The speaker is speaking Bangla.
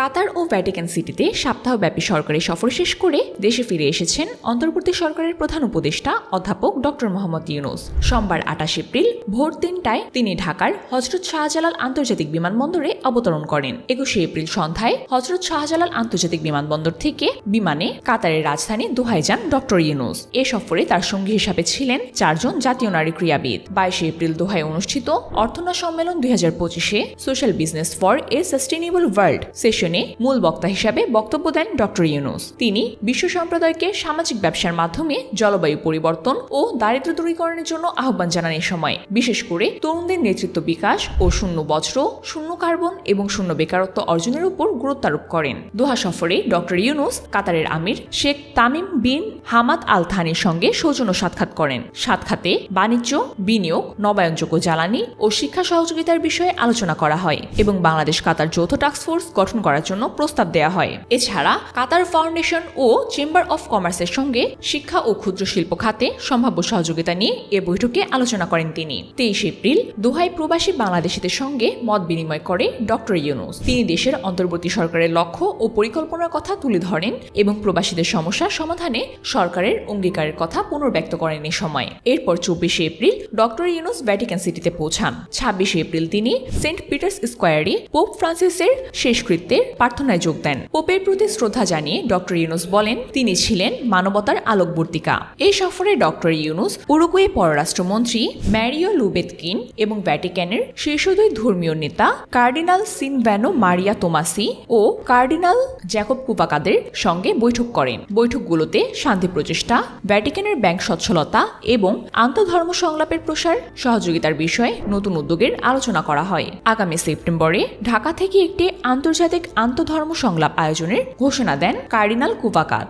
কাতার ও ভ্যাটিকান সিটিতে সপ্তাহব্যাপী সরকারি সফর শেষ করে দেশে ফিরে এসেছেন অন্তর্বর্তী সরকারের প্রধান উপদেষ্টা অধ্যাপক ডক্টর মোহাম্মদ ইউনুস। সোমবার আঠাশ এপ্রিল ভোর তিনটায় তিনি ঢাকার হজরত শাহজালাল আন্তর্জাতিক বিমানবন্দরে অবতরণ করেন। একুশে এপ্রিল সন্ধ্যায় হজরত শাহজালাল আন্তর্জাতিক বিমানবন্দর থেকে বিমানে কাতারের রাজধানী দোহায় যান ডক্টর ইউনুস। এ সফরে তার সঙ্গী হিসাবে ছিলেন চারজন জাতীয় নারী ক্রীড়াবিদ। বাইশে এপ্রিল দোহায় অনুষ্ঠিত অর্থনা সম্মেলন দুই হাজার পঁচিশে social business for a sustainable world সেশনে মূল বক্তা হিসাবে বক্তব্য দেন ডক্টর ইউনুস। তিনি বিশ্ব সম্প্রদায়কে সামাজিক ব্যবসার মাধ্যমে জলবায়ু পরিবর্তন ও দারিদ্র দূরীকরণের জন্য আহ্বান জানান এ সময়। বিশেষ করে তরুণদের নেতৃত্ব বিকাশ ও শূন্য বজ্র, শূন্য কার্বন এবং শূন্য বেকারত্ব অর্জনের উপর গুরুত্ব আরোপ করেন। দোহা সফরে ডক্টর ইউনুস, কাতারের আমির শেখ তামিম বিন হামাদ আল থানির সঙ্গে সৌজন্য সাক্ষাৎ করেন। সাক্ষাতে বাণিজ্য, বিনিয়োগ, নবায়নযোগ্য জ্বালানি ও শিক্ষা সহযোগিতার বিষয়ে আলোচনা করা হয় এবং বাংলাদেশ কাতার যৌথ টাস্কফোর্স গঠন করার জন্য প্রস্তাব দেওয়া হয়। এছাড়া কাতার ফাউন্ডেশন ও চেম্বার অফ কমার্সের সঙ্গে শিক্ষা ও ক্ষুদ্র শিল্প খাতে সম্ভাব্য সহযোগিতা নিয়ে এ বৈঠকে আলোচনা করেন তিনি। তেইশ এপ্রিল দোহাই প্রবাসী বাংলাদেশিদের সঙ্গে মত বিনিময় করে ডক্টর ইউনুস। তিনি দেশের অন্তর্বর্তী সরকারের লক্ষ্য ও পরিকল্পনার কথা তুলে ধরেন এবং প্রবাসীদের সমস্যা সমাধানে সরকারের অঙ্গীকারের কথা পুনর্ব্যক্ত করেন এ সময়। এরপর চব্বিশে এপ্রিল ডক্টর ইউনুস ভ্যাটিকান সিটিতে পৌঁছান। ছাব্বিশে এপ্রিল তিনি সেন্ট পিটার্স স্কোয়ারে পোপ ফ্রান্সিসের শেষকৃত্যের প্রার্থনায় যোগ দেন। পোপের প্রতি শ্রদ্ধা জানিয়ে ডক্টর ইউনুস বলেন, তিনি ছিলেন মানবতার আলোকবর্তিকা। এই সফরে ডক্টর ইউনুস, উরুগুয়ে পররাষ্ট্রমন্ত্রী ম্যারিও লুবেতকিন এবং ভ্যাটিকানের শীর্ষ দুই ধর্মীয় নেতা কার্ডিনাল সিনভ্যানো মারিয়া তোমাসি ও কার্ডিনাল জ্যাকব কুপাকাদের সঙ্গে বৈঠক করেন। বৈঠকগুলোতে শান্তি প্রচেষ্টা ভ্যাটিকানের ব্যাংক সচ্ছলতা এবং আন্তধর্ম সংলাপের প্রসার, সহযোগিতার বিষয়ে নতুন উদ্যোগের আলোচনা করা হয়। আগামী সেপ্টেম্বরে ঢাকা থেকে একটি আন্তর্জাতিক আন্তধর্ম সংলাপ আয়োজনের ঘোষণা দেন কার্ডিনাল কুপাকাত